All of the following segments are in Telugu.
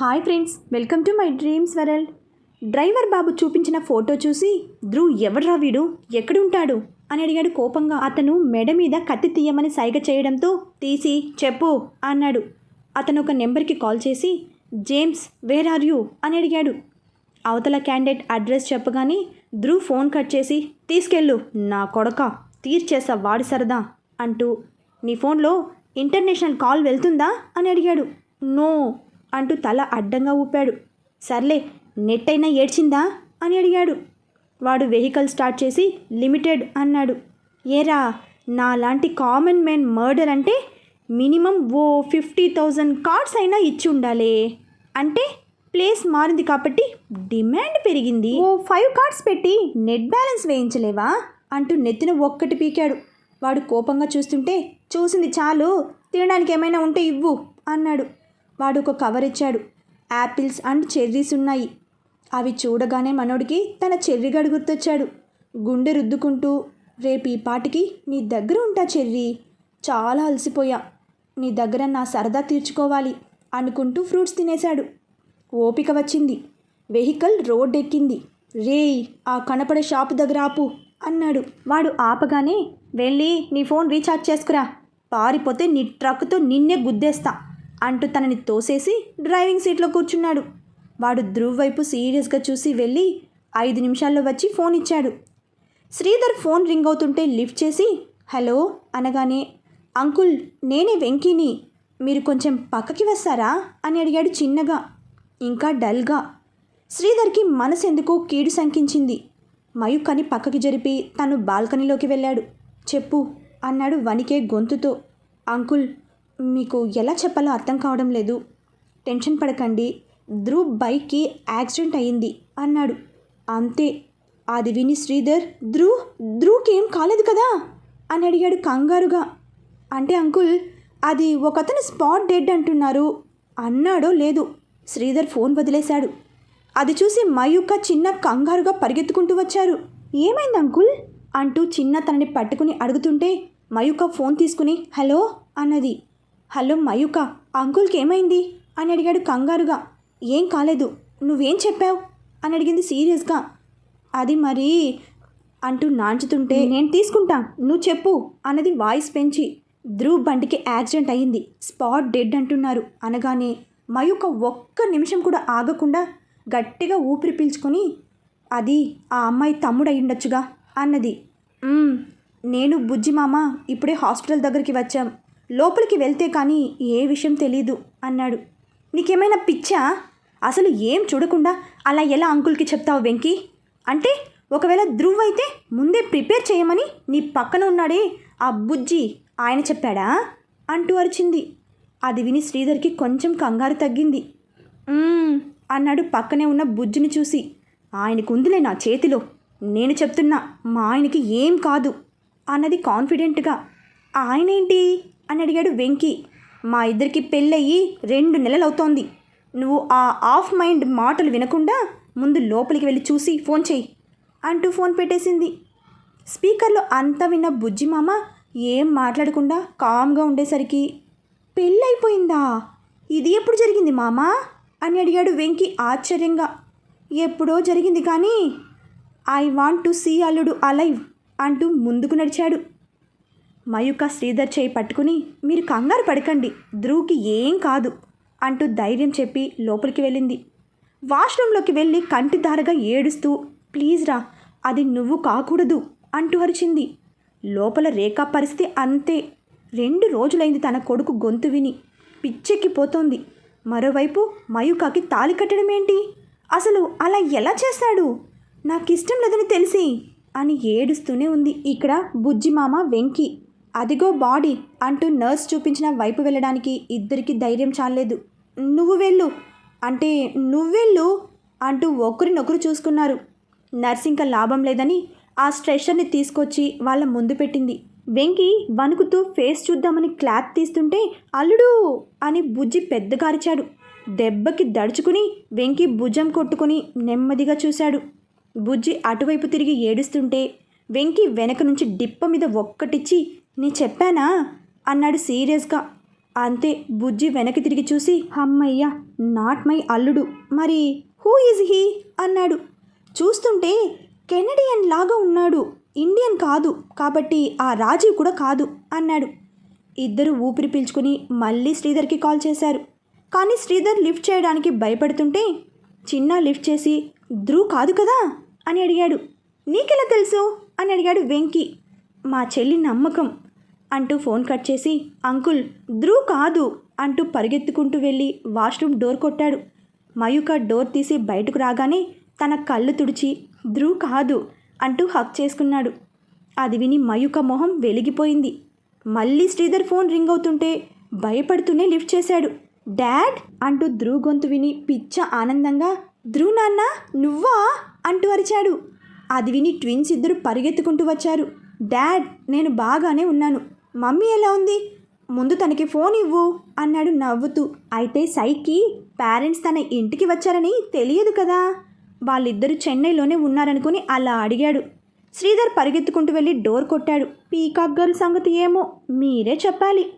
Hi friends welcome to my dreams world. Driver బాబు చూపించిన ఫోటో చూసి ధ్రువ్ ఎవడ్రా వీడు? ఎక్కడుంటాడు? అని అడిగాడు కోపంగా. అతను మెడ మీద కత్తి తీయమని సైగ చేయడంతో తీసి చెప్పు అన్నాడు. అతను ఒక నెంబర్కి కాల్ చేసి జేమ్స్ వేర్ ఆర్ యూ? అని అడిగాడు. అవతల క్యాండిడేట్ అడ్రస్ చెప్పగానే ధ్రువ్ ఫోన్ కట్ చేసి తీసుకెళ్ళు నా కొడక తీర్చేసా వాడి సరదా అంటూ నీ ఫోన్లో ఇంటర్నేషనల్ కాల్ వెళ్తుందా? అని అడిగాడు. నో అంటూ తల అడ్డంగా ఊపాడు. సర్లే నెట్ అయినా ఏడ్చిందా? అని అడిగాడు. వాడు వెహికల్ స్టార్ట్ చేసి లిమిటెడ్ అన్నాడు. ఏరా నాలాంటి కామన్ మ్యాన్ మర్డర్ అంటే మినిమం ఓ ఫిఫ్టీ థౌజండ్ కార్డ్స్ అయినా ఇచ్చి ఉండాలి. అంటే ప్లేస్ మారింది కాబట్టి డిమాండ్ పెరిగింది. ఓ ఫైవ్ కార్డ్స్ పెట్టి నెట్ బ్యాలెన్స్ వేయించలేవా? అంటూ నెత్తిన ఒక్కటి పీకాడు. వాడు కోపంగా చూస్తుంటే చూసింది చాలు తినడానికి ఏమైనా ఉంటే ఇవ్వు అన్నాడు. వాడు ఒక కవర్ ఇచ్చాడు. యాపిల్స్ అండ్ చెర్రీస్ ఉన్నాయి. అవి చూడగానే మనోడికి తన చెర్రిగాడు గుర్తొచ్చాడు. గుండె రుద్దుకుంటూ రేపు ఈ పాటికి నీ దగ్గర ఉంటా చెర్రీ. చాలా అలసిపోయా. నీ దగ్గర నా సరదా తీర్చుకోవాలి అనుకుంటూ ఫ్రూట్స్ తినేశాడు. ఓపిక వచ్చింది. వెహికల్ రోడ్ ఎక్కింది రేయ్ ఆ కనపడే షాపు దగ్గర ఆపు అన్నాడు. వాడు ఆపగానే వెళ్ళి నీ ఫోన్ రీఛార్జ్ చేసుకురా. పారిపోతే నీ ట్రక్తో నిన్నే గుద్దేస్తా అంటూ తనని తోసేసి డ్రైవింగ్ సీట్లో కూర్చున్నాడు. వాడు ధ్రువ్ వైపు సీరియస్గా చూసి వెళ్ళి ఐదు నిమిషాల్లో వచ్చి ఫోన్ ఇచ్చాడు. శ్రీధర్ ఫోన్ రింగ్ అవుతుంటే లిఫ్ట్ చేసి హలో అనగానే అంకుల్ నేనే వెంకీని. మీరు కొంచెం పక్కకి వస్తారా? అని అడిగాడు చిన్నగా ఇంకా డల్గా. శ్రీధర్కి మనసెందుకో కీడు శంకించింది. మయుక్కని పక్కకి జరిపి తను బాల్కనీలోకి వెళ్ళాడు. చెప్పు అన్నాడు వణికే గొంతుతో. అంకుల్ మీకు ఎలా చెప్పాలో అర్థం కావడం లేదు. టెన్షన్ పడకండి. ధ్రువ్ బైక్కి యాక్సిడెంట్ అయ్యింది అన్నాడు. అంతే. అది విని శ్రీధర్ ధ్రువ్ ధ్రువ్కి ఏం కాలేదు కదా? అని అడిగాడు కంగారుగా. అంటే అంకుల్ అది ఒకతను స్పాట్ డెడ్ అంటున్నారు. అన్నాడో లేదు శ్రీధర్ ఫోన్ వదిలేశాడు. అది చూసి మయూక చిన్న కంగారుగా పరిగెత్తుకుంటూ వచ్చారు. ఏమైంది అంకుల్? అంటూ చిన్న తనని పట్టుకుని అడుగుతుంటే మయూక ఫోన్ తీసుకుని హలో అన్నది. హలో మయూక అంకుల్కి ఏమైంది? అని అడిగాడు కంగారుగా. ఏం కాలేదు నువ్వేం చెప్పావు? అని అడిగింది సీరియస్గా. అది మరి అంటూ నాంచుతుంటే నేను తీసుకుంటా? నువ్వు చెప్పు అన్నది వాయిస్ పెంచి ధ్రువ్ బండికి యాక్సిడెంట్ అయ్యింది స్పాట్ డెడ్ అంటున్నారు అనగానే మయూక ఒక్క నిమిషం కూడా ఆగకుండా గట్టిగా ఊపిరి పీల్చుకొని అది ఆ అమ్మాయి తమ్ముడు అయ్యుండొచ్చుగా అన్నది. నేను బుజ్జి మామ ఇప్పుడే హాస్పిటల్ దగ్గరికి వచ్చాం లోపలికి వెళ్తే కానీ ఏ విషయం తెలీదు అన్నాడు. నీకేమైనా పిచ్చా? అసలు ఏం చూడకుండా అలా ఎలా అంకుల్కి చెప్తావు వెంకీ? అంటే ఒకవేళ ధ్రువ్ అయితే ముందే ప్రిపేర్ చేయమని నీ పక్కన ఉన్నాడే ఆ బుజ్జి ఆయన చెప్పాడా? అంటూ అరిచింది. అది విని శ్రీధర్కి కొంచెం కంగారు తగ్గింది. అన్నాడు పక్కనే ఉన్న బుజ్జిని చూసి. ఆయనకు ఉందిలే నా చేతిలో. నేను చెప్తున్నా మా ఆయనకి ఏం కాదు అన్నది కాన్ఫిడెంట్గా ఆయనేంటి? అని అడిగాడు వెంకీ. మా ఇద్దరికి పెళ్ళయి రెండు నెలలు అవుతోంది నువ్వు ఆ ఆఫ్ మైండ్ మాటలు వినకుండా ముందు లోపలికి వెళ్ళి చూసి ఫోన్ చేయి అంటూ ఫోన్ పెట్టేసింది. స్పీకర్లో అంతా విన్న బుజ్జి మామ ఏం మాట్లాడకుండా కామ్గా ఉండేసరికి పెళ్ళైపోయిందా? ఇది ఎప్పుడు జరిగింది మామా? అని అడిగాడు వెంకీ ఆశ్చర్యంగా. ఎప్పుడో జరిగింది కానీ ఐ వాంట్ టు సీ అల్లుడు అలైవ్ అంటూ ముందుకు నడిచాడు. మయూక శ్రీధర్ చేయి పట్టుకుని మీరు కంగారు పడకండి ధ్రువ్కి ఏం కాదు అంటూ ధైర్యం చెప్పి లోపలికి వెళ్ళింది. వాష్రూమ్లోకి వెళ్ళి కంటిదారగా ఏడుస్తూ ప్లీజ్ రా అది నువ్వు కాకూడదు అంటూ అరిచింది. లోపల రేఖా పరిస్థితి అంతే. రెండు రోజులైంది తన కొడుకు గొంతు విని. పిచ్చెక్కిపోతోంది మరోవైపు మయూకాకి తాలి కట్టడం ఏంటి? అసలు అలా ఎలా చేస్తాడు? నాకు ఇష్టం లేదని తెలిసి అని ఏడుస్తూనే ఉంది ఇక్కడ బుజ్జి మామ వెంకి. అదిగో బాడీ అంటూ నర్స్ చూపించిన వైపు వెళ్ళడానికి ఇద్దరికి ధైర్యం చాలేదు నువ్వు వెళ్ళు. అంటే నువ్వెళ్ళు అంటూ ఒకరినొకరు చూసుకున్నారు. నర్స్ ఇంకా లాభం లేదని ఆ స్ట్రెషర్ని తీసుకొచ్చి వాళ్ళ ముందు పెట్టింది. వెంకి వణుకుతూ ఫేస్ చూద్దామని క్లాత్ తీస్తుంటే అల్లుడు అని బుజ్జి పెద్దగా అరిచాడు దెబ్బకి దడుచుకుని వెంకి భుజం కొట్టుకుని నెమ్మదిగా చూశాడు. బుజ్జి అటువైపు తిరిగి ఏడుస్తుంటే వెంకి వెనక నుంచి డిప్ప మీద ఒక్కటిచ్చి నీ చెప్పానా? అన్నాడు సీరియస్గా. అంతే బుజ్జి వెనక్కి తిరిగి చూసి అమ్మయ్య నాట్ మై అల్లుడు. మరి హూ ఈజ్ హీ? అన్నాడు. చూస్తుంటే కెనడియన్ లాగా ఉన్నాడు. ఇండియన్ కాదు కాబట్టి ఆ రాజీవ్ కూడా కాదు అన్నాడు. ఇద్దరు ఊపిరి పీల్చుకుని మళ్ళీ శ్రీధర్కి కాల్ చేశారు. కానీ శ్రీధర్ లిఫ్ట్ చేయడానికి భయపడుతుంటే చిన్న లిఫ్ట్ చేసి ధ్రువ్ కాదు కదా? అని అడిగాడు. నీకెలా తెలుసు? అని అడిగాడు వెంకీ. మా చెల్లి నమ్మకం. అంటూ ఫోన్ కట్ చేసి అంకుల్ ధ్రువ్ కాదు అంటూ పరిగెత్తుకుంటూ వెళ్ళి వాష్రూమ్ డోర్ కొట్టాడు. మయూక డోర్ తీసి బయటకు రాగానే తన కళ్ళు తుడిచి ధ్రువ్ కాదు అంటూ హక్ చేసుకున్నాడు. అది విని మయూక మొహం వెలిగిపోయింది. మళ్ళీ శ్రీధర్ ఫోన్ రింగ్ అవుతుంటే భయపడుతూనే లిఫ్ట్ చేశాడు. డాడ్ అంటూ ధ్రువ్ గొంతు విని పిచ్చ ఆనందంగా ధ్రువ్ నాన్న నువ్వా? అంటూ అరిచాడు. అది విని ట్విన్స్ ఇద్దరు పరిగెత్తుకుంటూ వచ్చారు. డాడ్ నేను బాగానే ఉన్నాను. మమ్మీ ఎలా ఉంది? ముందు తనకి ఫోన్ ఇవ్వు అన్నాడు నవ్వుతూ. అయితే సైకి పేరెంట్స్ తన ఇంటికి వచ్చారని తెలియదు కదా. వాళ్ళిద్దరూ చెన్నైలోనే ఉన్నారనుకుని అలా అడిగాడు. శ్రీధర్ పరిగెత్తుకుంటూ వెళ్ళి డోర్ కొట్టాడు. పీకాక్ గర్ల్ సంగతి ఏమో మీరే చెప్పాలి.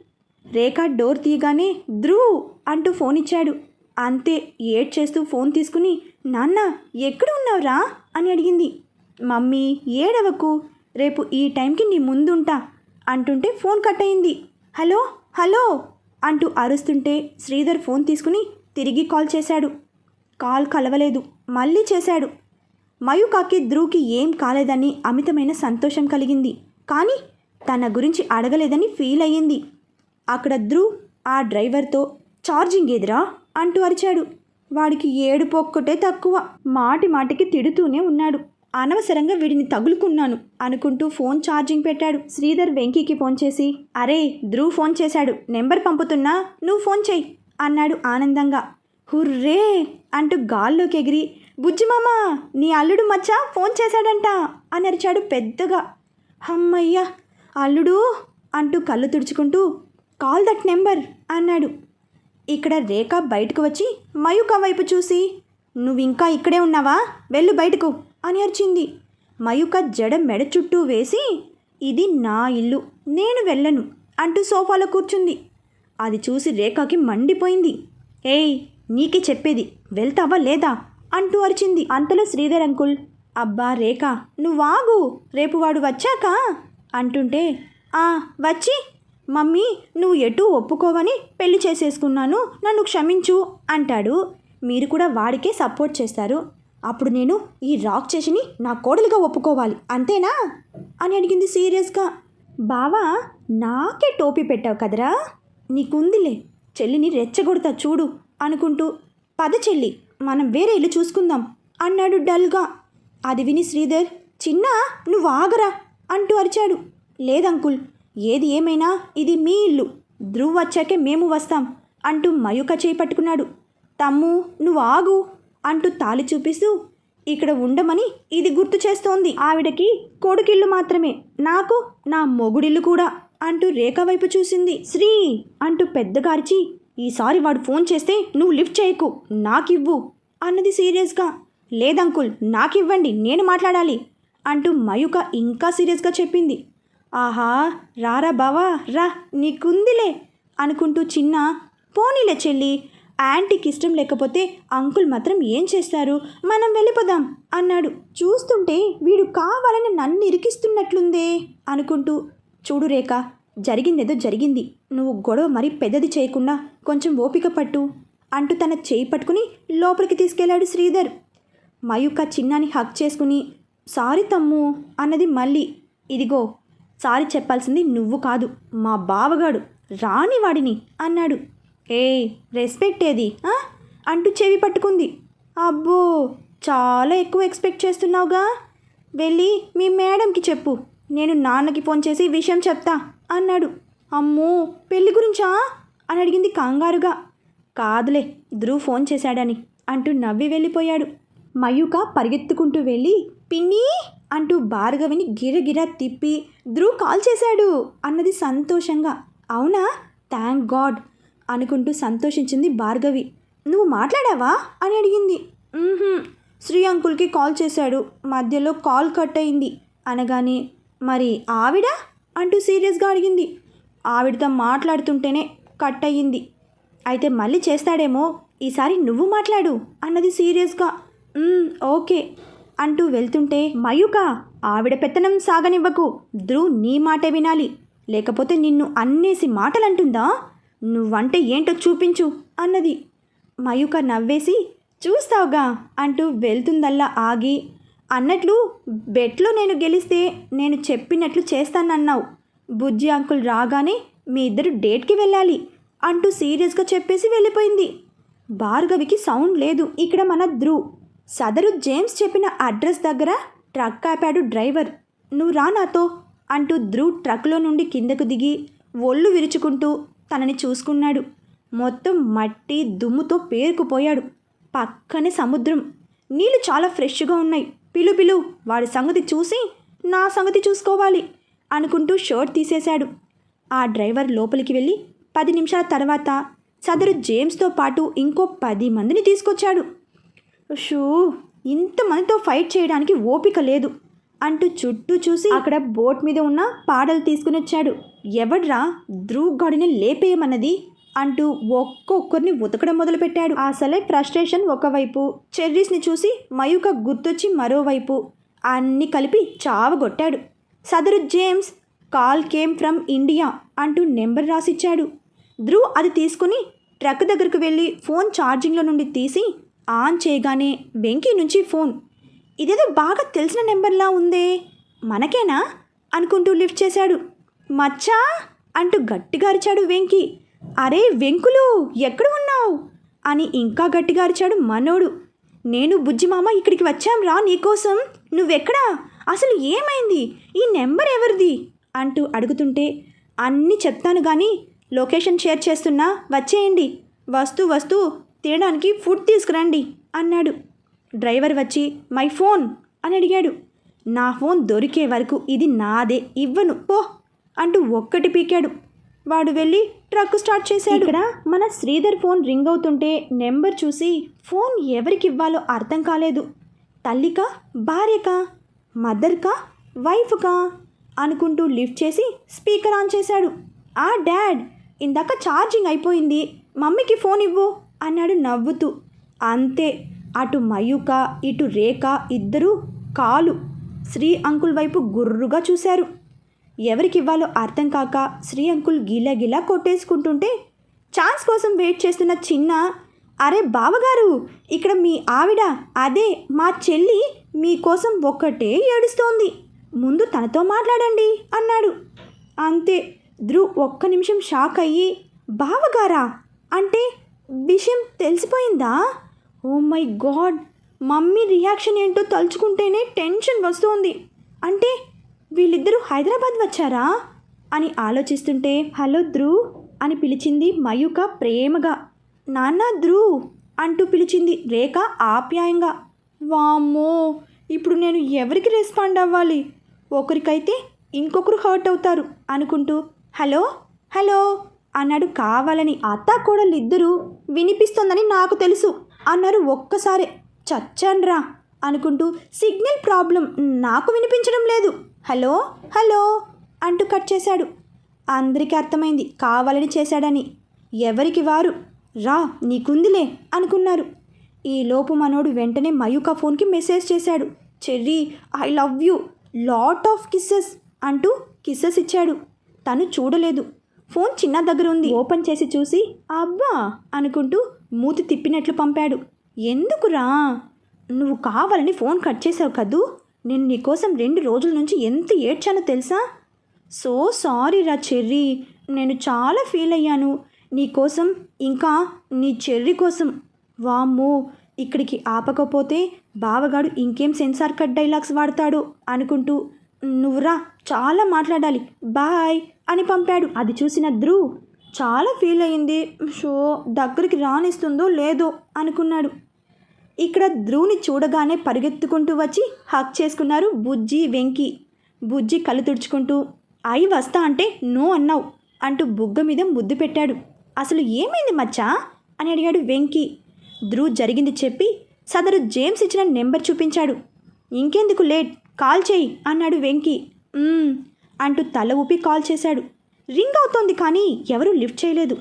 రేఖ డోర్ తీయగానే ధ్రువ్ అంటూ ఫోన్ ఇచ్చాడు. అంతే ఏడ్ చేస్తూ ఫోన్ తీసుకుని నాన్న ఎక్కడ ఉన్నావురా? అని అడిగింది. మమ్మీ ఏడవకు. రేపు ఈ టైంకి నీ ముందుంటా. అంటుంటే ఫోన్ కట్ అయింది హలో హలో అంటూ అరుస్తుంటే శ్రీధర్ ఫోన్ తీసుకుని తిరిగి కాల్ చేశాడు. కాల్ కలవలేదు మళ్ళీ చేశాడు. మయూకాకి ధ్రువ్కి ఏం కాలేదని అమితమైన సంతోషం కలిగింది. కానీ తన గురించి అడగలేదని ఫీల్ అయ్యింది. అక్కడ ధ్రువ్ ఆ డ్రైవర్తో ఛార్జింగ్ ఎదురా అంటూ అరిచాడు. వాడికి ఏడుపు ఒక్కటే తక్కువ. మాటి మాటికి తిడుతూనే ఉన్నాడు. అనవసరంగా వీడిని తగులుకున్నాను అనుకుంటూ ఫోన్ ఛార్జింగ్ పెట్టాడు. శ్రీధర్ వెంకీకి ఫోన్ చేసి అరే ధ్రువ్ ఫోన్ చేశాడు. నెంబర్ పంపుతున్నా నువ్వు ఫోన్ చెయ్యి అన్నాడు ఆనందంగా. హుర్రే అంటూ గాల్లోకి ఎగిరి బుజ్జిమామ నీ అల్లుడు మచ్చా ఫోన్ చేశాడంట అని అరిచాడు పెద్దగా. హమ్మయ్య అల్లుడు అంటూ కళ్ళు తుడుచుకుంటూ కాల్ దట్ నెంబర్ అన్నాడు. ఇక్కడ రేఖ బయటకు వచ్చి మయూక వైపు చూసి నువ్వు ఇంకా ఇక్కడే ఉన్నావా? వెళ్ళు బయటకు. అని అరిచింది. మయూక జడ మెడ చుట్టూ వేసి ఇది నా ఇల్లు నేను వెళ్ళను అంటూ సోఫాలో కూర్చుంది. అది చూసి రేఖకి మండిపోయింది. ఏయ్ నీకే చెప్పేది వెళ్తావా లేదా? అంటూ అరిచింది. అంతలో శ్రీధర్ అంకుల్ అబ్బా రేఖ నువ్వాగు రేపు వాడు వచ్చాక అంటుంటే ఆ వచ్చి మమ్మీ నువ్వు ఎటు ఒప్పుకోవని పెళ్ళి చేసేసుకున్నాను నన్ను క్షమించు అంటాడు. మీరు కూడా వాడికే సపోర్ట్ చేస్తారు. అప్పుడు నేను ఈ రాక్ చేసిని నా కోడలుగా ఒప్పుకోవాలి అంతేనా? అని అడిగింది సీరియస్గా. బావా నాకే టోపీ పెట్టావు కదరా? నీకుందిలే చెల్లిని రెచ్చగొడతా చూడు అనుకుంటూ పద చెల్లి మనం వేరే ఇల్లు చూసుకుందాం అన్నాడు డల్గా. అది విని శ్రీధర్ చిన్న నువ్వు ఆగరా అంటూ అరిచాడు. లేదంకుల్ ఏది ఏమైనా ఇది మీ ఇల్లు ధ్రువ్ వచ్చాకే మేము వస్తాం అంటూ మయూక చేయి పట్టుకున్నాడు తమ్ము నువ్వు ఆగు అంటూ తాలి చూపిస్తూ ఇక్కడ ఉండమని ఇది గుర్తు చేస్తోంది. ఆవిడకి కొడుకిళ్ళు మాత్రమే. నాకు నా మొగుడిల్లు కూడా అంటూ రేఖ వైపు చూసింది. శ్రీ అంటూ పెద్దగారిచి ఈసారి వాడు ఫోన్ చేస్తే నువ్వు లిఫ్ట్ చేయకు నాకివ్వు అన్నది సీరియస్గా. లేదంకుల్ నాకివ్వండి నేను మాట్లాడాలి అంటూ మయూక ఇంకా సీరియస్గా చెప్పింది. ఆహా రారా బావా రా నీకుందిలే అనుకుంటూ చిన్న పోనీలే చెల్లి యాంటీకి ఇష్టం లేకపోతే అంకుల్ మాత్రం ఏం చేస్తారు? మనం వెళ్ళిపోదాం అన్నాడు. చూస్తుంటే వీడు కావాలని నన్ను ఇరికిస్తున్నట్లుందే అనుకుంటూ చూడు రేఖ జరిగిందేదో జరిగింది. నువ్వు గొడవ మరీ పెద్దది చేయకుండా కొంచెం ఓపిక పట్టు అంటూ తన చేయి పట్టుకుని లోపలికి తీసుకెళ్ళాడు శ్రీధర్. మయూక చిన్నాని హక్ చేసుకుని సారీ తమ్ము అన్నది మళ్ళీ ఇదిగో సారీ చెప్పాల్సింది నువ్వు కాదు మా బావగాడు రాని వాడిని అన్నాడు. ఏయ్ రెస్పెక్ట్ ఏది? అంటూ చెవి పట్టుకుంది. అబ్బో చాలా ఎక్కువ ఎక్స్పెక్ట్ చేస్తున్నావుగా. వెళ్ళి మీ మేడంకి చెప్పు. నేను నాన్నకి ఫోన్ చేసి విషయం చెప్తా అన్నాడు. అమ్మో పెళ్ళి గురించా? అని అడిగింది కంగారుగా. కాదులే ధ్రువ్ ఫోన్ చేశాడని అంటూ నవ్వి వెళ్ళిపోయాడు. మయూక పరిగెత్తుకుంటూ వెళ్ళి పిన్ని అంటూ భార్గవిని గిరగిరా తిప్పి ధ్రువ్ కాల్ చేశాడు అన్నది సంతోషంగా. అవునా? థ్యాంక్ గాడ్ అనుకుంటూ సంతోషించింది భార్గవి. నువ్వు మాట్లాడావా? అని అడిగింది. శ్రీ అంకుల్కి కాల్ చేశాడు. మధ్యలో కాల్ కట్ అయింది. అనగానే మరి ఆవిడ? అంటూ సీరియస్గా అడిగింది. ఆవిడతో మాట్లాడుతుంటేనే కట్ అయ్యింది. అయితే మళ్ళీ చేస్తాడేమో? ఈసారి నువ్వు మాట్లాడు అన్నది సీరియస్గా. ఓకే అంటూ వెళ్తుంటే మయూక ఆవిడ పెత్తనం సాగనివ్వకు. ధ్రువ్ నీ మాటే వినాలి. లేకపోతే నిన్ను అన్నేసి మాటలంటుందా? నువ్వంటే ఏంటో చూపించు అన్నది. మయూక నవ్వేసి చూస్తావుగా అంటూ వెళ్తుందల్లా ఆగి అన్నట్లు బెట్లో నేను గెలిస్తే నేను చెప్పినట్లు చేస్తానన్నావు. బుజ్జి అంకుల్ రాగానే మీ ఇద్దరు డేట్కి వెళ్ళాలి అంటూ సీరియస్గా చెప్పేసి వెళ్ళిపోయింది. భార్గవికి సౌండ్ లేదు. ఇక్కడ మన ధ్రువ్ సదరు జేమ్స్ చెప్పిన అడ్రస్ దగ్గర ట్రక్ ఆపాడు డ్రైవర్. నువ్వు రా నాతో అంటూ ధ్రువ్ ట్రక్లో నుండి కిందకు దిగి ఒళ్ళు విరుచుకుంటూ తనని చూసుకున్నాడు. మొత్తం మట్టి దుమ్ముతో పేరుకుపోయాడు. పక్కనే సముద్రం. నీళ్ళు చాలా ఫ్రెష్గా ఉన్నాయి. పిలు పిలు వాడి సంగతి చూసి నా సంగతి చూసుకోవాలి అనుకుంటూ షర్ట్ తీసేశాడు. ఆ డ్రైవర్ లోపలికి వెళ్ళి పది నిమిషాల తర్వాత సదరు జేమ్స్తో పాటు ఇంకో పది మందిని తీసుకొచ్చాడు. షూ ఇంతమందితో ఫైట్ చేయడానికి ఓపిక లేదు. అంటూ చుట్టూ చూసి అక్కడ బోట్ మీద ఉన్న పాడలు తీసుకుని వచ్చాడు. ఎవడ్రా? ధ్రువ్ గడిని లేపేయమన్నది? అంటూ ఒక్కొక్కరిని ఉతకడం మొదలుపెట్టాడు. అసలే ఫ్రస్ట్రేషన్ ఒకవైపు చెర్రీస్ని చూసి మయూక గుర్తొచ్చి మరోవైపు అన్ని కలిపి చావగొట్టాడు. సదరు James call came from India అంటూ నెంబర్ రాసిచ్చాడు. ధ్రువ్ అది తీసుకుని ట్రక్ దగ్గరకు వెళ్ళి ఫోన్ ఛార్జింగ్లో నుండి తీసి ఆన్ చేయగానే వెంకీ నుంచి ఫోన్ ఇదేదో బాగా తెలిసిన నెంబర్లా ఉందే. మనకేనా? అనుకుంటూ లిఫ్ట్ చేశాడు. మచ్చా! అంటూ గట్టిగా అరిచాడు వెంకి. అరే వెంకులు ఎక్కడ ఉన్నావు? అని ఇంకా గట్టిగా అరిచాడు మనోడు. నేను బుజ్జిమామ ఇక్కడికి వచ్చాం రా నీకోసం. నువ్వెక్కడా? అసలు ఏమైంది? ఈ నెంబర్ ఎవరిది? అంటూ అడుగుతుంటే అన్నీ చెప్తాను కానీ లొకేషన్ షేర్ చేస్తున్నా వచ్చేయండి. వస్తూ వస్తూ తినడానికి ఫుడ్ తీసుకురండి అన్నాడు. డ్రైవర్ వచ్చి మై ఫోన్ అని అడిగాడు. నా ఫోన్ దొరికే వరకు ఇది నాదే ఇవ్వను పో అంటూ ఒక్కటి పీకాడు. వాడు వెళ్ళి ట్రక్ స్టార్ట్ చేశాడు. ఇక్కడ మన శ్రీధర్ ఫోన్ రింగ్ అవుతుంటే నెంబర్ చూసి ఫోన్ ఎవరికి ఇవ్వాలో అర్థం కాలేదు. తల్లికా భార్యకా మదర్కా వైఫ్కా అనుకుంటూ లిఫ్ట్ చేసి స్పీకర్ ఆన్ చేశాడు. ఆ డాడ్ ఇందాక ఛార్జింగ్ అయిపోయింది మమ్మీకి ఫోన్ ఇవ్వు అన్నాడు నవ్వుతూ. అంతే అటు మయూక ఇటు రేఖ ఇద్దరూ కాలు శ్రీ అంకుల్ వైపు గుర్రుగా చూశారు. ఎవరికి ఇవ్వాలో అర్థం కాక శ్రీ అంకుల్ గిలా గిలా కొట్టేసుకుంటుంటే ఛాన్స్ కోసం వెయిట్ చేస్తున్న చిన్న అరే బావగారు ఇక్కడ మీ ఆవిడ అదే మా చెల్లి మీకోసం ఒక్కటే ఏడుస్తోంది. ముందు తనతో మాట్లాడండి అన్నాడు. అంతే ధ్రువ్ ఒక్క నిమిషం షాక్ అయ్యి బావగారా అంటే విషయం తెలిసిపోయిందా? Oh my god mummy reaction ఏంటో తలుచుకుంటేనే టెన్షన్ వస్తోంది. అంటే వీళ్ళిద్దరూ హైదరాబాద్ వచ్చారా? అని ఆలోచిస్తుంటే హలో ధ్రువ్ అని పిలిచింది మయూక ప్రేమగా. నాన్న ధ్రువ్ అంటూ పిలిచింది రేఖ ఆప్యాయంగా. వామ్మో ఇప్పుడు నేను ఎవరికి రెస్పాండ్ అవ్వాలి? ఒకరికైతే ఇంకొకరు హర్ట్ అవుతారు అనుకుంటూ హలో హలో అన్నాడు కావాలని. అత్త కోడలిద్దరూ వినిపిస్తోందని నాకు తెలుసు. అన్నారు ఒక్కసారి. చచ్చాన్రా అనుకుంటూ సిగ్నల్ ప్రాబ్లం నాకు వినిపించడం లేదు. హలో? హలో? అంటూ కట్ చేశాడు. అందరికీ అర్థమైంది కావాలని చేశాడని. ఎవరికి వారు? రా నీకుందిలే అనుకున్నారు. ఈ లోపు మనోడు వెంటనే మయూక ఫోన్కి మెసేజ్ చేశాడు. Cherry I love you. Lot of kisses అంటూ కిస్సెస్ ఇచ్చాడు. తను చూడలేదు. ఫోన్ చిన్న దగ్గర ఉంది. ఓపెన్ చేసి చూసి అబ్బా అనుకుంటూ మూతి తిప్పినట్లు పంపాడు. ఎందుకురా? నువ్వు కావాలని ఫోన్ కట్ చేసావు కదూ? నేను నీకోసం రెండు రోజుల నుంచి ఎంత ఏడ్చానో తెలుసా? సో సారీ రా చెర్రీ. నేను చాలా ఫీల్ అయ్యాను. నీకోసం ఇంకా నీ చెర్రీ కోసం. వామ్మో ఇక్కడికి ఆపకపోతే బావగాడు ఇంకేం సెన్సార్ కట్ డైలాగ్స్ వాడతాడు అనుకుంటూ నువ్వురా చాలా మాట్లాడాలి. బాయ్ అని పంపాడు. అది చూసిన ధ్రువ్ చాలా ఫీల్ అయింది షో దగ్గరికి రానిస్తుందో లేదో అనుకున్నాడు. ఇక్కడ ధ్రువుని చూడగానే పరిగెత్తుకుంటూ వచ్చి హక్ చేసుకున్నారు బుజ్జి వెంకి. బుజ్జి కళ్ళు తుడుచుకుంటూ అయి వస్తా అంటే నో అన్నావు అంటూ బుగ్గ మీద ముద్దు పెట్టాడు. అసలు ఏమైంది మచ్చా? అని అడిగాడు వెంకి. ధ్రువ్ జరిగింది చెప్పి సదరు జేమ్స్ ఇచ్చిన నెంబర్ చూపించాడు. ఇంకెందుకు లేట్? కాల్ చేయి అన్నాడు వెంకి. అంటూ తల ఊపి కాల్ చేశాడు. రింగ్ అవుతోంది కానీ ఎవరూ లిఫ్ట్ చేయలేదు.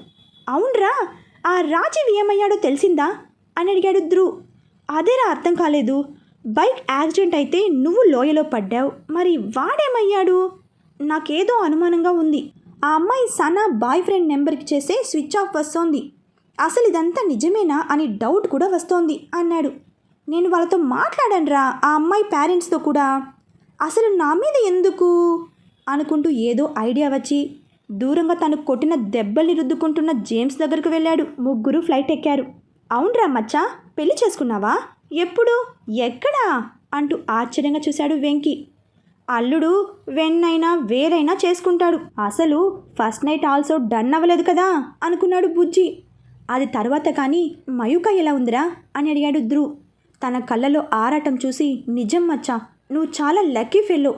అవునరా ఆ రాజీవ్ ఏమయ్యాడో తెలిసిందా? అని అడిగాడు ధ్రువ్. అదేరా అర్థం కాలేదు. బైక్ యాక్సిడెంట్ అయితే నువ్వు లోయలో పడ్డావు. మరి వాడేమయ్యాడు? నాకేదో అనుమానంగా ఉంది. ఆ అమ్మాయి సనా బాయ్ ఫ్రెండ్ నెంబర్కి చేసే స్విచ్ ఆఫ్ వస్తోంది. అసలు ఇదంతా నిజమేనా అని డౌట్ కూడా వస్తోంది అన్నాడు. నేను వాళ్ళతో మాట్లాడానురా ఆ అమ్మాయి పేరెంట్స్తో కూడా. అసలు నా మీద ఎందుకు? అనుకుంటూ ఏదో ఐడియా వచ్చి దూరంగా తను కొట్టిన దెబ్బల్ని రుద్దుకుంటున్న జేమ్స్ దగ్గరకు వెళ్ళాడు. ముగ్గురు ఫ్లైట్ ఎక్కారు. అవునరా మచ్చా పెళ్ళి చేసుకున్నావా? ఎప్పుడు? ఎక్కడా? అంటూ ఆశ్చర్యంగా చూశాడు వెంకీ. అల్లుడు వెన్నైనా వేరైనా చేసుకుంటాడు. అసలు ఫస్ట్ నైట్ ఆల్సో డన్ అవ్వలేదు కదా? అనుకున్నాడు బుజ్జి. అది తర్వాత కానీ మయూక ఎలా ఉందిరా? అని అడిగాడు ధ్రువ్. తన కళ్ళలో ఆరాటం చూసి నిజం మచ్చా నువ్వు చాలా లక్కీ ఫెల్లో.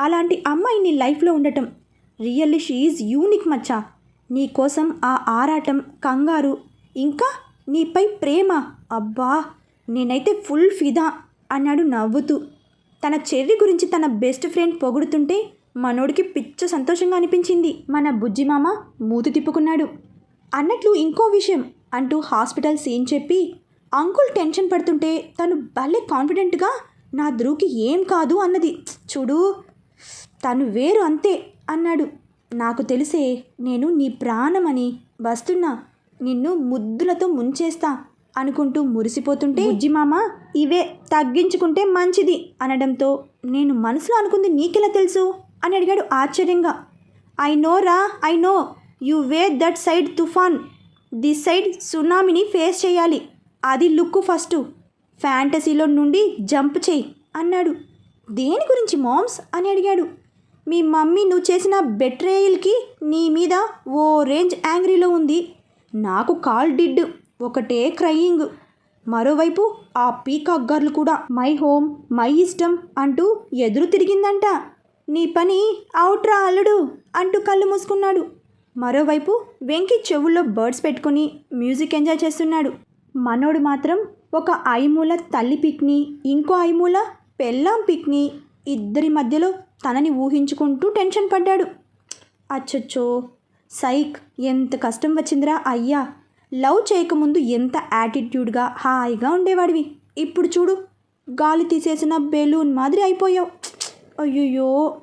అలాంటి అమ్మాయి నీ లైఫ్లో ఉండటం రియల్లీ షీఈ్ యూనిక్ మచ్చా. నీ కోసం ఆ ఆరాటం కంగారు ఇంకా నీపై ప్రేమ. అబ్బా నేనైతే ఫుల్ ఫిదా అన్నాడు నవ్వుతూ. తన చెర్రి గురించి తన బెస్ట్ ఫ్రెండ్ పొగుడుతుంటే మనోడికి పిచ్చ సంతోషంగా అనిపించింది. మన బుజ్జి మామ మూతి తిప్పుకున్నాడు. అన్నట్లు ఇంకో విషయం అంటూ హాస్పిటల్ సీన్ చెప్పి అంకుల్ టెన్షన్ పడుతుంటే తను భలే కాన్ఫిడెంట్గా నా ధ్రువుకి ఏం కాదు అన్నది. చూడు తను వేరు అంతే. అన్నాడు. నాకు తెలిసే నేను నీ ప్రాణమని వస్తున్నా. నిన్ను ముద్దులతో ముంచేస్తా అనుకుంటూ మురిసిపోతుంటే బుజ్జి ఇవే తగ్గించుకుంటే మంచిది అనడంతో నేను మనసులో అనుకుంది నీకెలా తెలుసు? అని అడిగాడు ఆశ్చర్యంగా. ఐ నో రా I know you way that side తుఫాన్. దిస్ సైడ్ సునామీని ఫేస్ చేయాలి. అది లుక్ ఫస్ట్. ఫ్యాంటసీలో నుండి జంప్ చేయి అన్నాడు. దేని గురించి మామ్స్? అని అడిగాడు. మీ మమ్మీ నువ్వు చేసిన బెట్రేయిల్కి నీ మీద ఓ రేంజ్ యాంగ్రీలో ఉంది. నాకు కాల్ డిడ్ ఒకటే క్రయింగ్. మరోవైపు ఆ పీకాక్ గర్ల్ కూడా మై హోమ్ మై ఇష్టం అంటూ ఎదురు తిరిగిందంట. నీ పని అవుట్రా అల్లుడు అంటూ కళ్ళు మూసుకున్నాడు. మరోవైపు వెంకి చెవుల్లో బర్డ్స్ పెట్టుకుని మ్యూజిక్ ఎంజాయ్ చేస్తున్నాడు. మనోడు మాత్రం ఒక ఐమూల తల్లి పిక్ని ఇంకో ఐమూల పెళ్ళాం పిక్ని ఇద్దరి మధ్యలో తనని ఊహించుకుంటూ టెన్షన్ పడ్డాడు. అచ్చొచ్చో సైక్ ఎంత కష్టం వచ్చిందిరా అయ్యా. లవ్ చేయకముందు ఎంత యాటిట్యూడ్గా హాయిగా ఉండేవాడివి. ఇప్పుడు చూడు గాలి తీసేసిన బెలూన్ మాదిరి అయిపోయావు. అయ్యయ్యో.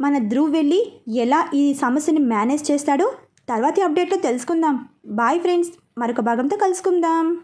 మన ధ్రువ్ వెళ్ళి ఎలా ఈ సమస్యని మేనేజ్ చేస్తాడో తర్వాతి అప్డేట్లో తెలుసుకుందాం. బాయ్ ఫ్రెండ్స్ మరొక భాగంతో కలుసుకుందాం.